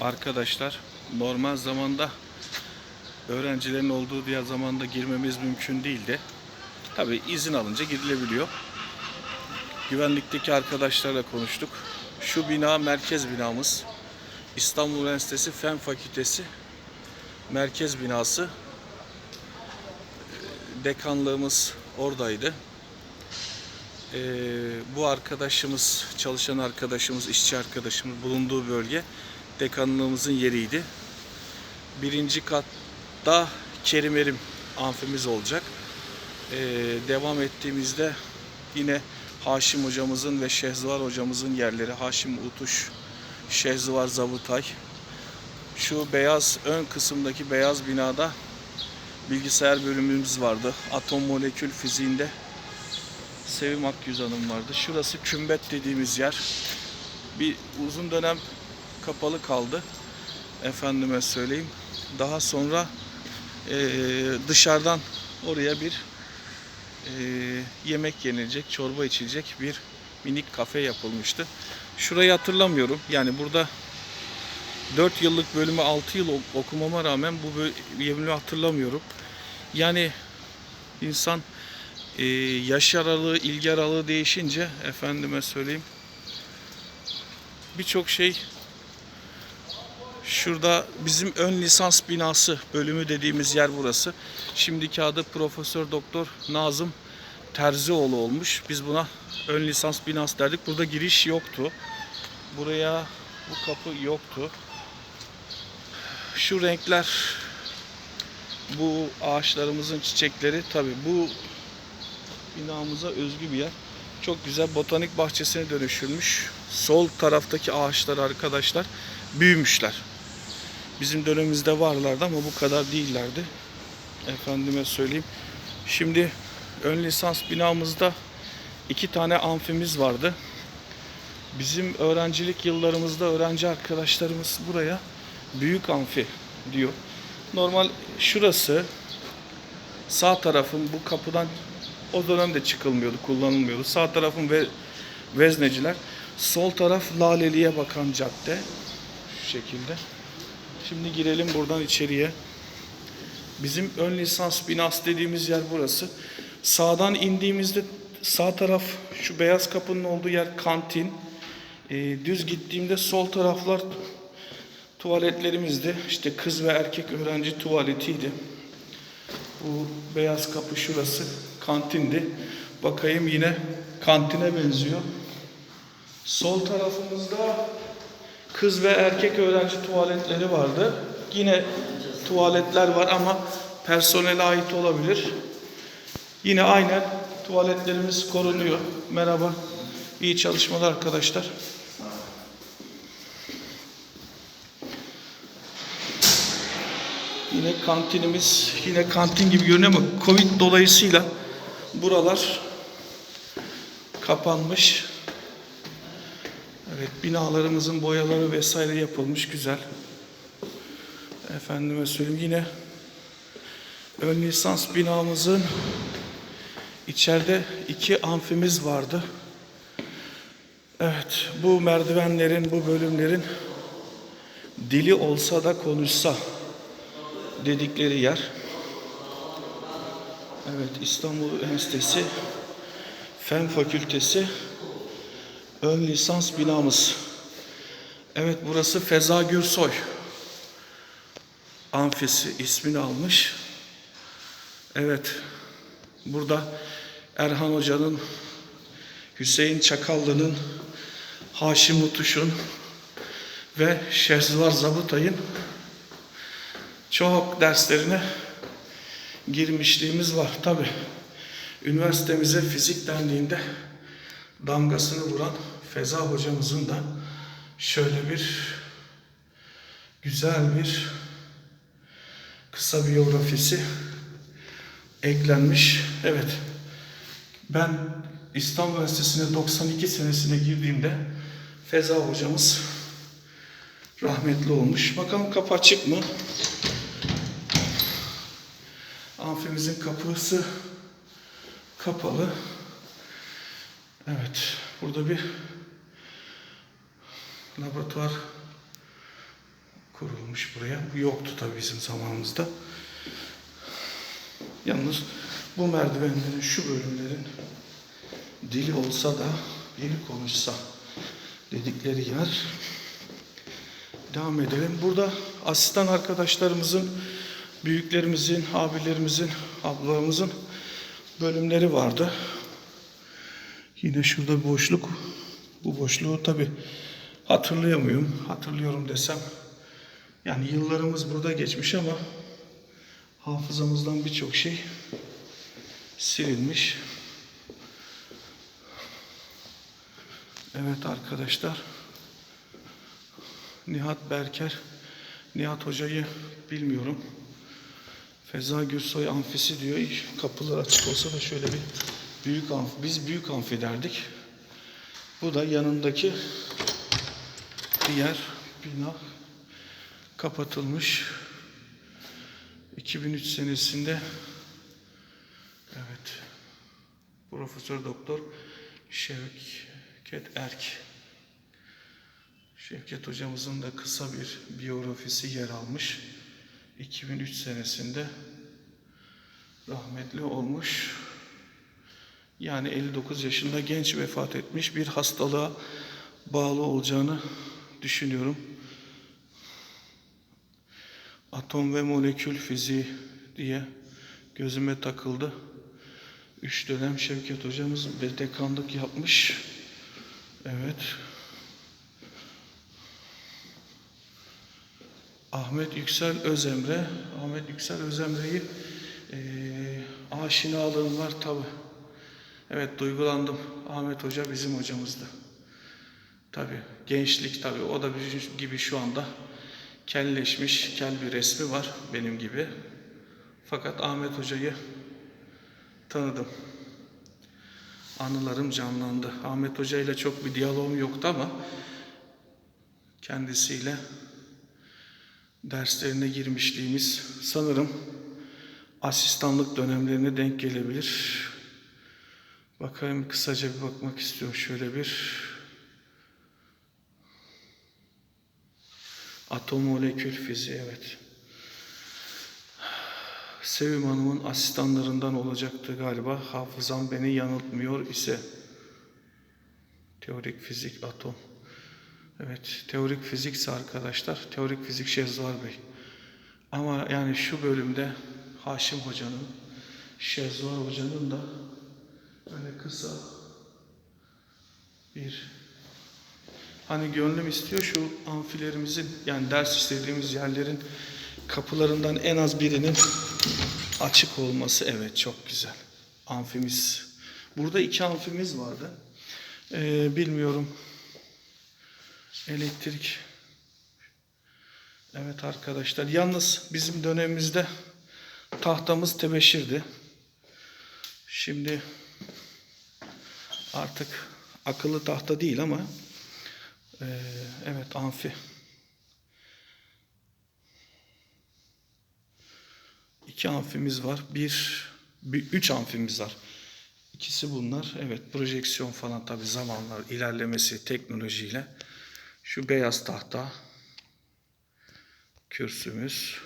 Arkadaşlar normal zamanda öğrencilerin olduğu diğer zamanda girmemiz mümkün değildi. Tabi izin alınca girilebiliyor. Güvenlikteki arkadaşlarla konuştuk. Şu bina merkez binamız. İstanbul Üniversitesi Fen Fakültesi merkez binası. Ee, Dekanlığımız oradaydı. Ee, bu arkadaşımız, çalışan arkadaşımız, işçi arkadaşımız bulunduğu bölge dekanlığımızın yeriydi. Birinci katta Kerim Erim amfimiz olacak. Ee, devam ettiğimizde yine Haşim hocamızın ve Şehzvar hocamızın yerleri Haşim Utuş, Şehzvar Zavutay. Şu beyaz ön kısımdaki beyaz binada bilgisayar bölümümüz vardı. Atom molekül fiziğinde Sevim Akgüz Hanım vardı. Şurası kümbet dediğimiz yer. Bir uzun dönem kapalı kaldı. Efendime söyleyeyim. Daha sonra eee, dışarıdan oraya bir eee, yemek yenilecek, çorba içilecek bir minik kafe yapılmıştı. Şurayı hatırlamıyorum. Yani burada 4 yıllık bölümü 6 yıl ok- okumama rağmen bu böl- bölümü hatırlamıyorum. Yani insan eee, yaş aralığı, ilgi aralığı değişince efendime söyleyeyim birçok şey Şurada bizim ön lisans binası bölümü dediğimiz yer burası. Şimdiki adı Profesör Doktor Nazım Terzioğlu olmuş. Biz buna ön lisans binası derdik. Burada giriş yoktu. Buraya bu kapı yoktu. Şu renkler bu ağaçlarımızın çiçekleri tabi bu binamıza özgü bir yer. Çok güzel botanik bahçesine dönüşülmüş. Sol taraftaki ağaçlar arkadaşlar büyümüşler. Bizim dönemimizde varlardı ama bu kadar değillerdi. Efendime söyleyeyim. Şimdi ön lisans binamızda iki tane amfimiz vardı. Bizim öğrencilik yıllarımızda öğrenci arkadaşlarımız buraya büyük amfi diyor. Normal şurası sağ tarafın bu kapıdan o dönemde çıkılmıyordu, kullanılmıyordu. Sağ tarafın ve vezneciler, sol taraf Laleli'ye bakan cadde şu şekilde. Şimdi girelim buradan içeriye. Bizim ön lisans binası dediğimiz yer burası. Sağdan indiğimizde sağ taraf şu beyaz kapının olduğu yer kantin. Ee, düz gittiğimde sol taraflar tuvaletlerimizdi. İşte kız ve erkek öğrenci tuvaletiydi. Bu beyaz kapı şurası kantindi. Bakayım yine kantine benziyor. Sol tarafımızda kız ve erkek öğrenci tuvaletleri vardı. Yine tuvaletler var ama personele ait olabilir. Yine aynen tuvaletlerimiz korunuyor. Merhaba. İyi çalışmalar arkadaşlar. Yine kantinimiz, yine kantin gibi görünüyor ama Covid dolayısıyla buralar kapanmış. Evet, binalarımızın boyaları vesaire yapılmış güzel. Efendime söyleyeyim yine ön lisans binamızın içeride iki amfimiz vardı. Evet, bu merdivenlerin, bu bölümlerin dili olsa da konuşsa dedikleri yer. Evet, İstanbul Üniversitesi Fen Fakültesi ön lisans binamız. Evet, burası Feza Gürsoy amfisi ismini almış. Evet, burada Erhan Hoca'nın, Hüseyin Çakallı'nın, Haşim Utuş'un ve Şehzvar Zabutay'ın çok derslerine girmişliğimiz var. Tabi üniversitemize fizik dendiğinde damgasını vuran Feza hocamızın da şöyle bir güzel bir kısa biyografisi eklenmiş. Evet. Ben İstanbul Üniversitesi'ne 92 senesine girdiğimde Feza hocamız rahmetli olmuş. Bakalım kapı açık mı? Amfimizin kapısı kapalı. Evet. Burada bir laboratuvar kurulmuş buraya. Bu yoktu tabii bizim zamanımızda. Yalnız bu merdivenlerin şu bölümlerin dili olsa da dili konuşsa dedikleri yer. Devam edelim. Burada asistan arkadaşlarımızın, büyüklerimizin, abilerimizin, ablalarımızın bölümleri vardı. Yine şurada bir boşluk. Bu boşluğu tabi hatırlayamıyorum. Hatırlıyorum desem. Yani yıllarımız burada geçmiş ama hafızamızdan birçok şey silinmiş. Evet arkadaşlar. Nihat Berker. Nihat Hoca'yı bilmiyorum. Feza Gürsoy amfisi diyor. Kapılar açık olsa da şöyle bir büyük amfi. Biz büyük amfi derdik. Bu da yanındaki diğer bina kapatılmış. 2003 senesinde evet Profesör Doktor Şevket Erk Şevket hocamızın da kısa bir biyografisi yer almış. 2003 senesinde rahmetli olmuş. Yani 59 yaşında genç vefat etmiş bir hastalığa bağlı olacağını düşünüyorum. Atom ve molekül fiziği diye gözüme takıldı. Üç dönem Şevket hocamız bir dekanlık yapmış. Evet. Ahmet Yüksel Özemre. Ahmet Yüksel Özemre'yi eee aşinalığım var tabi. Evet duygulandım. Ahmet Hoca bizim hocamızdı. Tabi gençlik tabi o da bizim gibi şu anda kelleşmiş, kel bir resmi var benim gibi. Fakat Ahmet Hoca'yı tanıdım. Anılarım canlandı. Ahmet Hoca ile çok bir diyalogum yoktu ama kendisiyle derslerine girmişliğimiz sanırım asistanlık dönemlerine denk gelebilir. Bakayım kısaca bir bakmak istiyorum şöyle bir. Atom molekül fiziği evet. Sevim Hanım'ın asistanlarından olacaktı galiba. Hafızam beni yanıltmıyor ise. Teorik fizik atom. Evet, teorik fizikse arkadaşlar, teorik fizik Şehzar Bey. Ama yani şu bölümde Haşim Hoca'nın, Şehzar Hoca'nın da böyle kısa bir hani gönlüm istiyor şu amfilerimizin yani ders işlediğimiz yerlerin kapılarından en az birinin açık olması evet çok güzel. Amfimiz. Burada iki amfimiz vardı. Ee, bilmiyorum Elektrik. Evet arkadaşlar. Yalnız bizim dönemimizde tahtamız tebeşirdi. Şimdi artık akıllı tahta değil ama eee, evet amfi. İki amfimiz var. Bir, bir üç amfimiz var. İkisi bunlar. Evet projeksiyon falan tabi zamanlar ilerlemesi teknolojiyle. Şu beyaz tahta kürsümüz.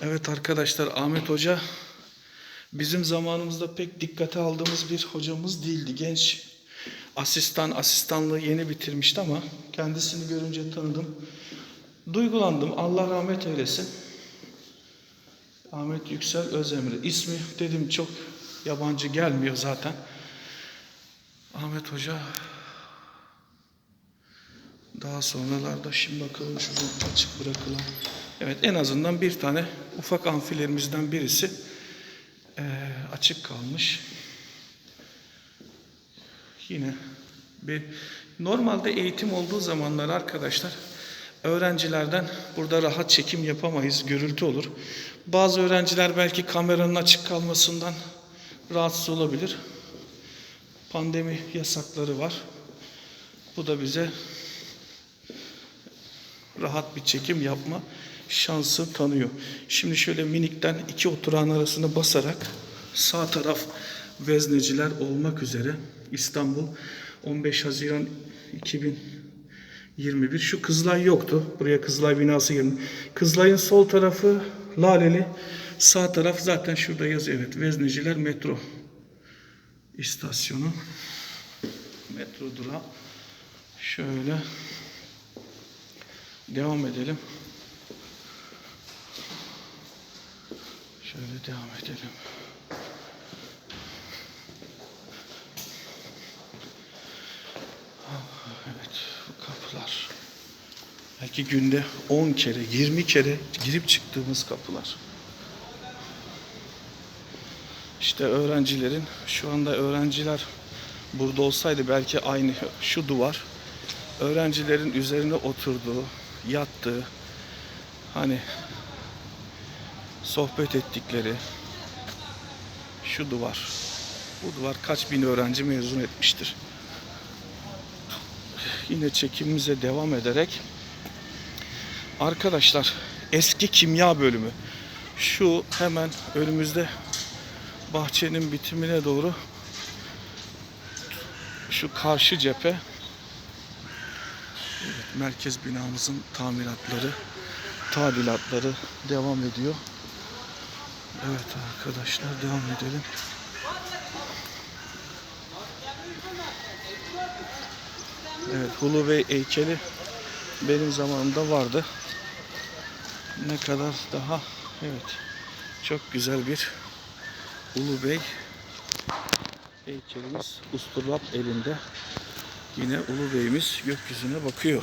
Evet arkadaşlar Ahmet Hoca bizim zamanımızda pek dikkate aldığımız bir hocamız değildi. Genç asistan asistanlığı yeni bitirmişti ama kendisini görünce tanıdım. Duygulandım. Allah rahmet eylesin. Ahmet Yüksel Özemre. İsmi dedim çok yabancı gelmiyor zaten. Ahmet Hoca daha sonralarda şimdi bakalım şuradan açık bırakılan. Evet en azından bir tane ufak amfilerimizden birisi eee, açık kalmış. Yine bir normalde eğitim olduğu zamanlar arkadaşlar öğrencilerden burada rahat çekim yapamayız, gürültü olur. Bazı öğrenciler belki kameranın açık kalmasından rahatsız olabilir. Pandemi yasakları var. Bu da bize rahat bir çekim yapma şansı tanıyor. Şimdi şöyle minikten iki oturağın arasına basarak sağ taraf vezneciler olmak üzere İstanbul 15 Haziran 21. Şu Kızılay yoktu. Buraya Kızılay binası geldi. Kızılay'ın sol tarafı Laleli. Sağ taraf zaten şurada yazıyor. Evet. Vezneciler metro istasyonu. Metro durağı. Şöyle devam edelim. Şöyle devam edelim. Evet, bu kapılar. Belki günde 10 kere, 20 kere girip çıktığımız kapılar. İşte öğrencilerin, şu anda öğrenciler burada olsaydı belki aynı şu duvar, öğrencilerin üzerine oturduğu, yattığı, hani sohbet ettikleri şu duvar. Bu duvar kaç bin öğrenci mezun etmiştir yine çekimimize devam ederek arkadaşlar eski kimya bölümü şu hemen önümüzde bahçenin bitimine doğru şu karşı cephe evet, merkez binamızın tamiratları tadilatları devam ediyor. Evet arkadaşlar devam edelim. Evet, Hulu Bey heykeli benim zamanımda vardı. Ne kadar daha evet çok güzel bir Ulu Bey heykelimiz usturlap elinde. Yine Ulu Bey'imiz gökyüzüne bakıyor.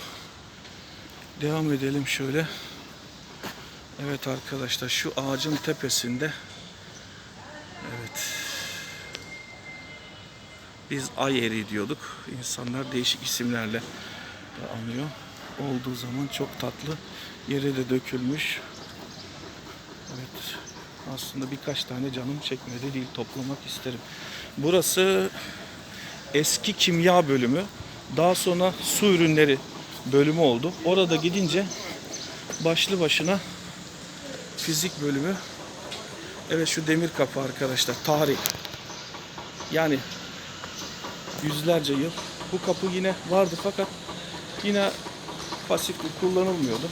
Devam edelim şöyle. Evet arkadaşlar şu ağacın tepesinde evet biz ay eri diyorduk. İnsanlar değişik isimlerle de anıyor. Olduğu zaman çok tatlı. Yere de dökülmüş. Evet. Aslında birkaç tane canım çekmedi değil. Toplamak isterim. Burası eski kimya bölümü. Daha sonra su ürünleri bölümü oldu. Orada gidince başlı başına fizik bölümü. Evet şu demir kapı arkadaşlar. Tarih. Yani yüzlerce yıl. Bu kapı yine vardı fakat yine pasif kullanılmıyordu.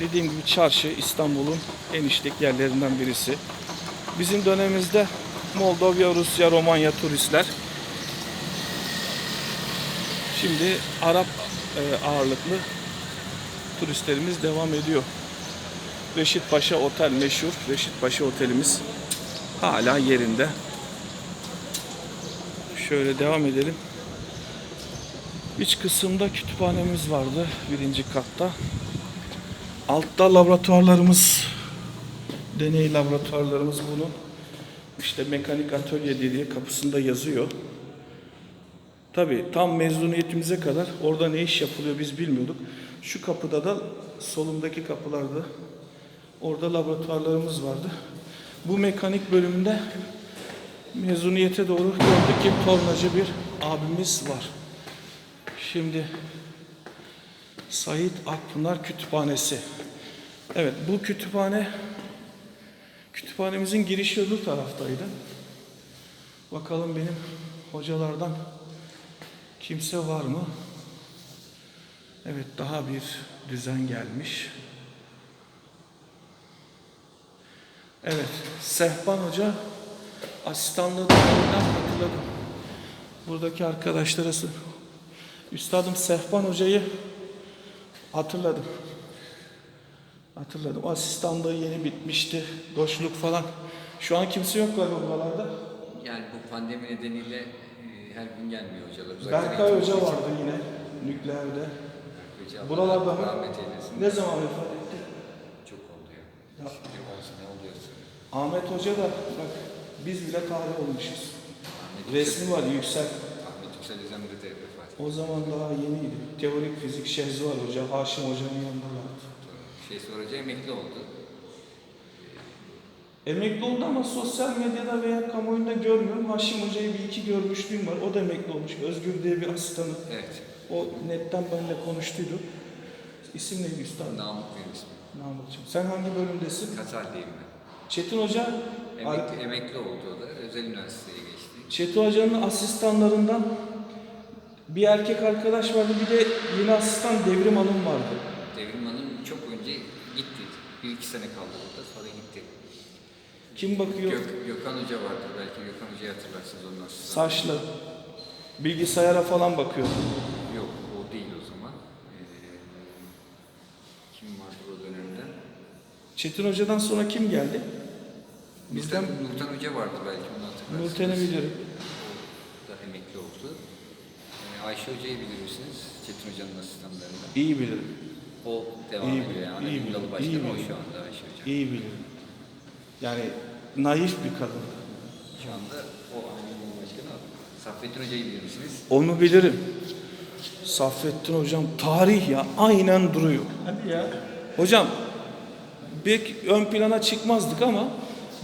Dediğim gibi çarşı İstanbul'un en işlek yerlerinden birisi. Bizim dönemimizde Moldova, Rusya, Romanya turistler. Şimdi Arap e, ağırlıklı turistlerimiz devam ediyor. Reşit Paşa Otel meşhur. Reşit Paşa Otelimiz hala yerinde. Şöyle devam edelim. İç kısımda kütüphanemiz vardı birinci katta. Altta laboratuvarlarımız, deney laboratuvarlarımız bunun. İşte mekanik atölye dediği kapısında yazıyor. Tabi tam mezuniyetimize kadar orada ne iş yapılıyor biz bilmiyorduk. Şu kapıda da solumdaki kapılarda orada laboratuvarlarımız vardı. Bu mekanik bölümünde mezuniyete doğru gördük ki tornacı bir abimiz var. Şimdi Sait Akpınar Kütüphanesi. Evet bu kütüphane kütüphanemizin girişi öbür taraftaydı. Bakalım benim hocalardan kimse var mı? Evet daha bir düzen gelmiş. Evet Sehpan Hoca asistanlığı döneminden hatırladım. Buradaki arkadaşlara Üstadım Sehpan Hoca'yı hatırladım. Hatırladım. O asistanlığı yeni bitmişti. Boşluk falan. Şu an kimse yok galiba buralarda. Yani bu pandemi nedeniyle e, her gün gelmiyor hocalar. Uzaktan Berkay Hoca için. vardı yine nükleerde. Hoca Buralarda? Rahmet eylesin. Ne zaman vefat etti? Çok oluyor. Ya. Şimdi 10 sene oluyor. Ahmet Hoca da bak biz bile tarih olmuşuz. Ahmet Resmi var yüksel. Ahmet Yüksel İzemli de. O zaman daha yeniydi. Teorik fizik Şehzvar Hoca, Haşim Hoca'nın yanında vardı. Şey soracağı emekli oldu. Emekli oldu ama sosyal medyada veya kamuoyunda görmüyorum. Haşim Hoca'yı bir iki görmüşlüğüm var. O da emekli olmuş. Özgür diye bir asistanı. Evet. O netten benimle konuştuydu. İsim neydi üstad? Namık benim ismim. Namıkçım. Sen hangi bölümdesin? Kazaldeyim ben. Çetin Hoca, Emekli, emekli oldu o da. Özel üniversiteye geçti. Çetin Hoca'nın asistanlarından Bir erkek arkadaş vardı, bir de yeni asistan Devrim Hanım vardı. Devrim Hanım çok önce gitti. Bir iki sene kaldı burada sonra gitti. Kim bakıyor? Gök, Gökhan Hoca vardı belki Gökhan Hoca'yı hatırlarsınız onun asistanı. Saçlı. Bilgisayara falan bakıyor. Yok o değil o zaman. Ee, kim vardı o dönemde? Çetin Hoca'dan sonra kim geldi? Bizden Nurten, Nurten Hoca vardı belki onu hatırlarsınız. Nurten'i bilirim. O da emekli oldu. Ayşe Hoca'yı bilir misiniz? Çetin Hoca'nın asistanlarından. İyi bilirim. O devam İyi ediyor yani. iyi Anadolu Dalı iyi Başkanı o bilirim. şu anda Ayşe Hoca. İyi bilirim. Yani naif bir kadın. Şu anda o Anadolu Başkanı. Saffettin Hoca'yı bilir misiniz? Onu bilirim. Saffettin hocam tarih ya aynen duruyor. Hadi ya. Hocam pek ön plana çıkmazdık ama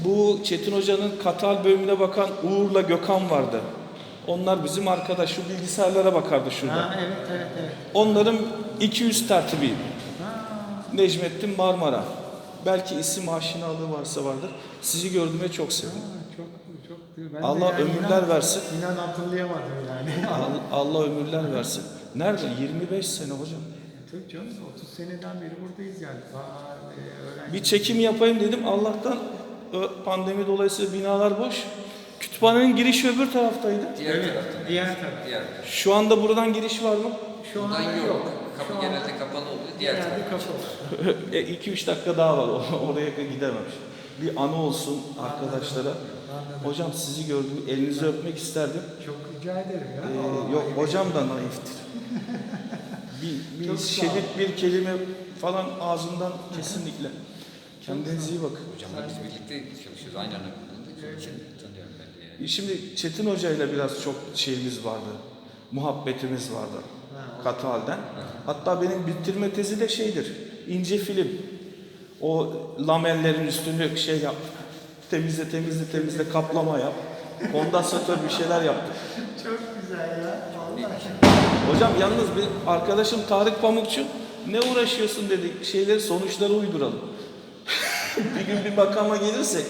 bu Çetin Hoca'nın Katal bölümüne bakan Uğur'la Gökhan vardı. Onlar bizim arkadaş. Şu bilgisayarlara bakardı şurada. Ha, evet evet evet. Onların 200 tertibi. Necmettin Marmara. Belki isim aşinalığı varsa vardır. Sizi gördüğüme çok sevindim. Ha, çok çok. Ben Allah yani ömürler inan- versin. İnan hatırlayamadım yani. Allah, Allah ömürler versin. Nerede? 25 sene hocam. Tabii canım 30 seneden beri buradayız yani. E, Bir çekim yapayım dedim. Allah'tan pandemi dolayısıyla binalar boş. Kütüphanenin girişi öbür taraftaydı. Diğer Evet, taraftan. diğer taraf. Diğer taraf. Şu anda buradan giriş var mı? Şu anda yok. yok. Kapı Şu anda genelde kapalı oluyor. Diğer genelde taraf. kapalı. 2-3 dakika daha var. Oraya gidemem. Bir anı olsun arkadaşlara. Hocam sizi gördüm. Elinizi öpmek isterdim. Çok rica ederim ya. Ee, yok hocam da naiftir. bir, bir Çok şiddet bir kelime falan ağzından kesinlikle. Kendinize iyi bakın. Hocamla biz birlikte çalışıyoruz. Aynı anaokulunda. Onun için tanıyorum ben de yani. Şimdi Çetin Hoca ile biraz çok şeyimiz vardı. Muhabbetimiz vardı. Katı halden. Hatta benim bitirme tezi de şeydir. ince film. O lamellerin üstünü şey yap. Temizle temizle temizle kaplama yap. Kondansatör bir şeyler yaptık. Çok güzel ya. Vallahi. Hocam yalnız bir arkadaşım Tarık Pamukçu ne uğraşıyorsun dedik. Şeyleri sonuçları uyduralım. bir gün bir makama gelirsek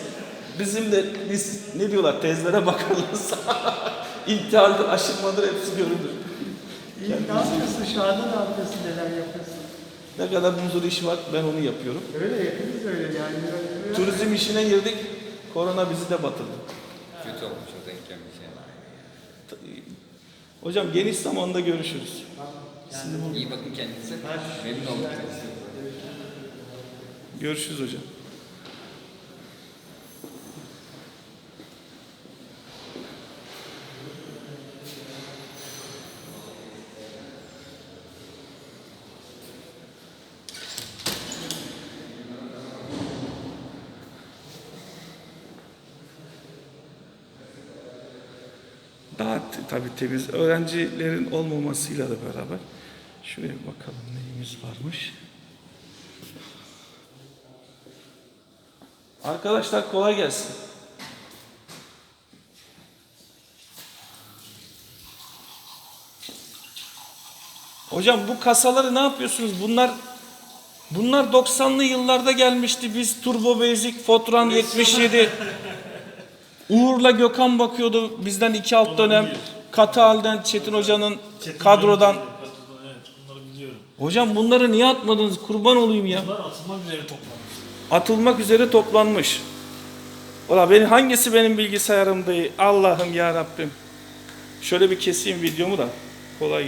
bizim de biz ne diyorlar tezlere bakarız. İntihardır, aşırmadır hepsi görülür. İyi, ne yapıyorsun şu anda ne yapıyorsun neler yapıyorsun? Ne kadar huzur işi var ben onu yapıyorum. Öyle hepimiz öyle yani. Böyle- Turizm işine girdik. Korona bizi de batırdı. Kötü olmuş o denk gelmiş yani. Hocam geniş zamanda görüşürüz. İyi bakın kendinize. Memnun oldum. Görüşürüz hocam. Daha t- tabii temiz öğrencilerin olmamasıyla da beraber şuraya bakalım neyimiz varmış. Arkadaşlar kolay gelsin. Hocam bu kasaları ne yapıyorsunuz? Bunlar bunlar 90'lı yıllarda gelmişti. Biz Turbo Basic, Fotran 77. Uğur'la Gökhan bakıyordu bizden iki alt dönem. Katı halden Çetin Hoca'nın kadrodan. Evet, bunları biliyorum. Hocam bunları niye atmadınız? Kurban olayım ya. Bunlar atılmak üzere toplanmış. atılmak üzere toplanmış. Ola beni hangisi benim bilgisayarımda? Allah'ım ya Rabbim. Şöyle bir keseyim videomu da. Kolay gelsin.